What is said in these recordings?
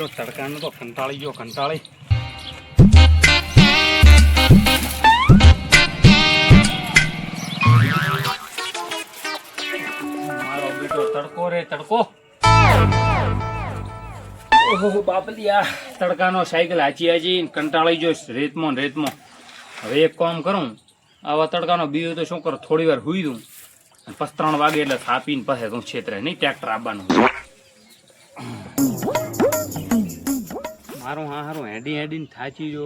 બેટો તડકાનો તો કંટાળી ગયો, કંટાળી. તડકો રે, તડકો. ઓહો આ તડકાનો સાયકલ હાચી હાચી કંટાળી ગયો રેતમાં રેતમાં. હવે એક કામ કરું, આવા તડકાનો બીજો તો શું કરું થોડી વાર હુઈ દઉં. પછી ત્રણ વાગે એટલે થાપીને પછી તું છેતરે નહીં, ટ્રેક્ટર આવવાનું હારું હા હારું. હેડી હેડીને થાચી જો.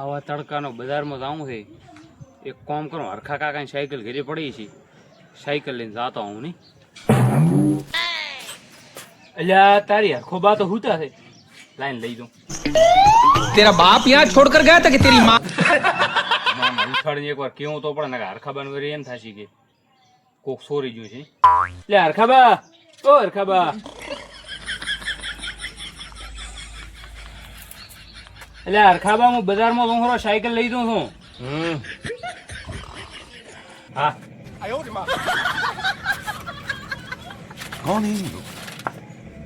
આવા તડકાનો બજારમાં જાઉં છે. એક કોમ કરો હરખા કાકાની સાયકલ ઘેરી પડી છે. સાયકલ લઈને જાતો હું નહીં? અલ્યા તારી હરખો બા તો હુતા છે. લાઈન લઈ જાઉં. તેરા બાપ યાર છોડ કર ગયા તા કે તેરી માં ઉછાડીને એકવાર કેવું તો પડે ને હરખા બાન એમ થાશી કે કોક સોરી ગયું છે. એટલે હરખા બા. ઓ હરખા બા. એટલે હરખાબા હું બજારમાં વંગરો સાયકલ લઈ દઉં છું. હમ. હા. કોણ હે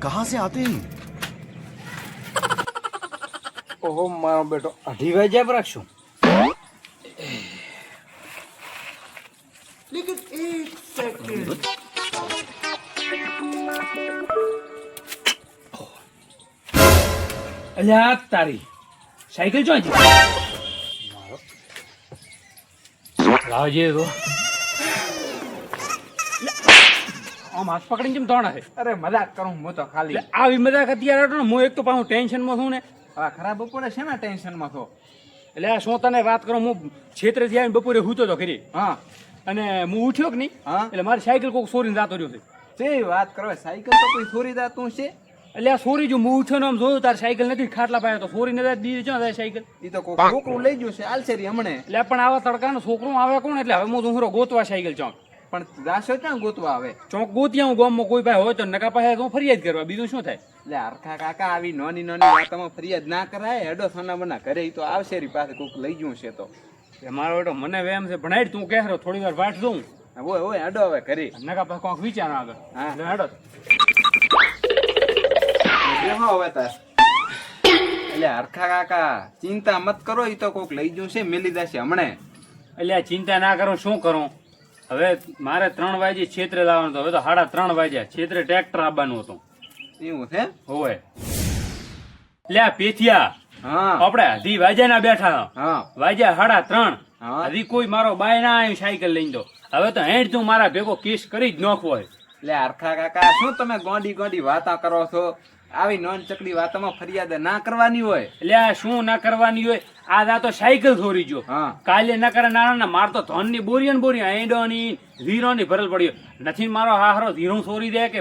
કહા સે આતે ઓહો મારો બેટો અઢી વાગ્યા પર રાખશું લેકિન અલ્યા તારી સાયકલ મારો લાવજે તો. આમ હાથ પકડીને કેમ તોણા છે અરે મજાક કરું હું તો ખાલી. આવી મજાક અત્યારે હતો ને હું એક તો પાછું ટેન્શનમાં છું ને. હવે ખરાબ બપોરે છે ને ટેન્શનમાં છો? એટલે આ શું તને વાત કરું હું છેતરેથી આવીને બપોરે હૂતો તો ખરી. હા. અને હું ઉઠ્યો કે નહીં? હા. એટલે મારી સાયકલ કોઈક સોરીને જતો રહ્યો છે. જે વાત કરો સાયકલ તો કોઈ ચોરી દાતું છે એટલે આ સોરી જો હું ઉઠ્યો ને આમ જોયું તાર સાયકલ નથી ખાટલા પાયા તો સોરી ને દીધી છે સાયકલ? ઈ તો કોઈ છોકરું લઈ ગયું છે આલસેરી હમણે. એટલે પણ આવા તડકાનો છોકરો આવે કોણ? એટલે હવે હું દુહરો ગોતવા સાયકલ ચોક. પણ રાશો ક્યાં ગોતવા આવે ચોક ગોતિયા હું ગામમાં કોઈ ભાઈ હોય તો નકા પાસે તો ફરિયાદ કરવા. બીજું શું થાય? એટલે હરખા કાકા આવી નાની નોની વાતોમાં ફરિયાદ ના કરાય હેડો સોના બના ઘરે ઈ તો આવશે રી પાસે કોક લઈ ગયું છે તો. મારો બેટો મને વેમ છે ભણાઈ તું કહેરો થોડી વાર વાટ દઉં ઓય ઓય હેડો હવે કરી નકા પાસે કોક વિચાર આગળ હા. હેડો. બેહો હવે તાર? એટલે હરખા કાકા ચિંતા મત કરો એ તો કોક લઈ ગયું છે મેલી દેશે હમણે. એટલે ચિંતા ના કરો શું કરું? હવે મારે ત્રણ વાગે છેતરે લાવવાનું હતું. હવે તો સાડા ત્રણ વાગ્યા. છેતરે ટ્રેક્ટર આવવાનું હતું. એવું છે? હોય લે પેથિયા હા. આપણે હજી વાજ્યા ના બેઠા હા. વાજ્યા સાડા ત્રણ. હા. હજી કોઈ મારો બાય ના આવ્યું સાયકલ લઈને તો. હવે તો હેડ તું મારા ભેગો કેસ કરી જ નોખવો હોય એટલે હરખા કાકા શું તમે ગોંડી ગોંડી વાતા કરો છો? આવી નોન ચકડી વાતોમાં ફરિયાદ ના કરવાની હોય. એટલે આ શું ના કરવાની હોય? આ આ તો સાયકલ થોરી જો હા. કાલે ના કરે ના ના માર તો ધનની બોરી ને બોરી એંડોની વીરોની ભરલ પડ્યો નથી મારો હારો ધીરો સોરી દે કે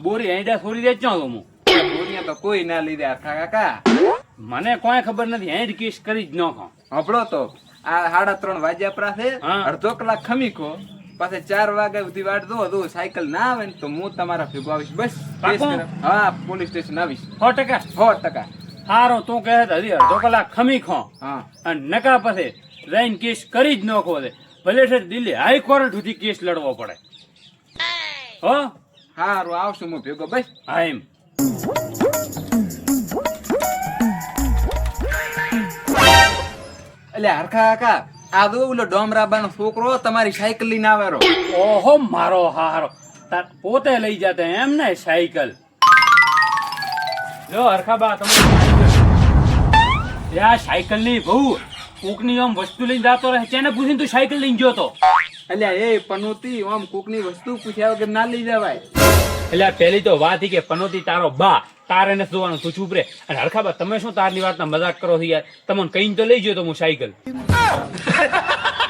બોરી એંડા સોરી દે ચો હું દુનિયા તો કોઈ ના લીધે આખા કાકા. મને કોઈ ખબર નથી એન્ડ કેસ કરી જ નાખો હપડો તો. આ સાડા ત્રણ વાગ્યા પરા છે હા. અડધો કલાક ખમીકો પાછા ચાર વાગ્યા સુધી વાટ દો તો સાયકલ ના આવે ને તો હું તમારા ભેગો આવીશ. બસ? હા પોલીસ સ્ટેશન આવીશ. સો ટકા? સો ટકા. હારો તું કહે હજી અડધો કલાક ખમી ખો. હા. અને નકા પછી રહીને કેસ કરી જ ન ખો ભલે છે દિલ્હી હાઈકોર્ટ સુધી કેસ લડવો પડે. હો? હારું આવશું હું ભેગો. બસ. હા એમ. એટલે હરખા કાકા આ દો ઓલો ડોમરાબાનો છોકરો તમારી સાયકલ લઈને આવેરો ઓહો, મારો હારો. પોતે લઈ જતા એમ ને સાયકલ. જો હરખાબા તમે આ સાયકલની બહુ કોકની આમ વસ્તુ લઈને જાતો રહે તેને પૂછીને તું સાયકલ લઈને ગયો તો? એટલે એ પનોતી આમ કોકની વસ્તુ પૂછ્યા વગર ના લઈ જવાય. એટલે પેલી તો વાત કે પનોતી તારો બા તારે નથી જોવાનું તું ચૂપ રે. અને હરખાબા તમે શું તારની વાતના મજાક કરો છો યાર? તમને કઈ તો લઈ ગયો તો હું સાયકલ.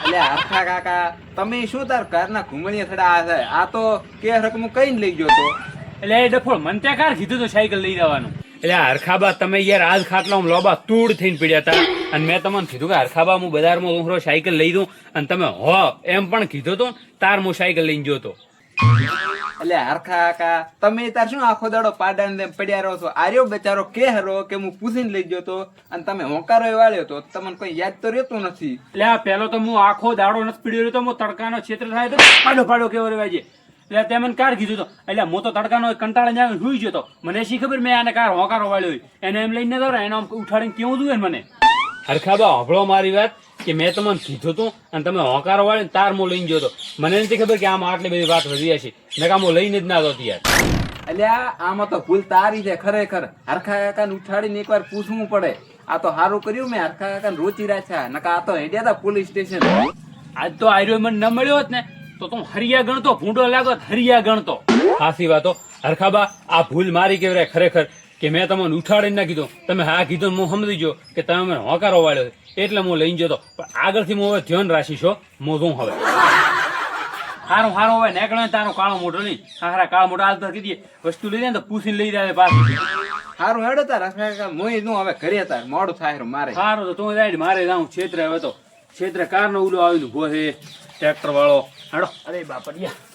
એટલે હરખા કાકા તમે શું તાર ઘરના ઘુમણીયા થડા આ છે? આ તો કે રકમ કઈ લઈ ગયો તો? એટલે એ ડફોળ મને ત્યાં કાર કીધું તો સાયકલ લઈ જવાનું? એટલે હરખાબા તમે યાર આજ ખાટલામાં લોબા તૂડ થઈને પીડ્યા હતા. અને મેં તમને કીધું કે હરખાબા હું બજારમાં ઉભરો સાયકલ લઈ દઉં અને તમે હો એમ પણ કીધો તો તાર હું સાયકલ લઈને ગયો તો. એટલે હરખા કાકા તમે તાર શું આખો દાડો પાડાને તેમ પડ્યા રહો છો? આર્યો બેચારો કે હરો કે હું પૂછીને લઈ ગયો તો? અને તમે હોંકારો વાળ્યો તો? તમને કોઈ યાદ તો રહેતું નથી? એટલે પેલો તો હું આખો દાડો નથી પીડ્યો તો? હું તડકાનો ક્ષેત્ર થાય તો? પાડો પાડો કેવો રહેવાય છે? એટલે તે મને કાર કીધું તો. એટલે હું તો તડકાનો કંટાળે જાય સુઈ ગયો તો. મને શી ખબર મેં આને કાર હોકારો વાળ્યો. એને એમ લઈને દોરે એને આમ ઉઠાડીને કેવું જોઈએ મને? હરખાબા હંભળો મારી વાત કે મેં તમને કીધું તું અને તમે હોકારો વાળી તાર મો લઈને ગયો તો. મને નથી ખબર કે આમાં આટલી બધી વાત વધી છે મેં કામ લઈને જ ના દો યાર. અલ્યા આમાં તો ભૂલ તારી છે ખરેખર. હરખા કાકાને ઉઠાડીને એકવાર પૂછવું પડે. આ તો સારું કર્યું મેં. હરખા કાકાને રોચી રાખ્યા નકા આ તો હેડ્યા હતા પોલીસ સ્ટેશન. આજ તો આર્યો મને ન મળ્યો હોત ને તો તું હરિયા ગણતો ભૂંડો લાગો હરિયા ગણતો. હાસી વાતો. હરખાબા આ ભૂલ મારી કેવરાય ખરેખર કે મેં તમને ઉઠાડીને ના કીધું. તમે હા કીધું હું સમજી ગયો કે તમે મને હોકારો વાળ્યો એટલે હું લઈને જતો પણ આગળથી હું હવે ધ્યાન રાખીશો હો. હું શું હવે? હારું હારું હવે નીકળે તારો કાળો મોટો નહીં હારા કાળો મોટો આજ તો કીધી. વસ્તુ લઈ જાય ને તો પૂછીને લઈ જાય પાછું. સારું હેડો તાર. હરખા કાકા મોયનું હવે ઘરે તાર. મોડું થાય મારે. સારું તો તું જાય મારે જાઉં છેતરે હવે તો. ક્ષેત્રે કાર નો ઉલો આવેલું ગોહે ટ્રેક્ટર વાળો. હેડો અરે બાપડિયા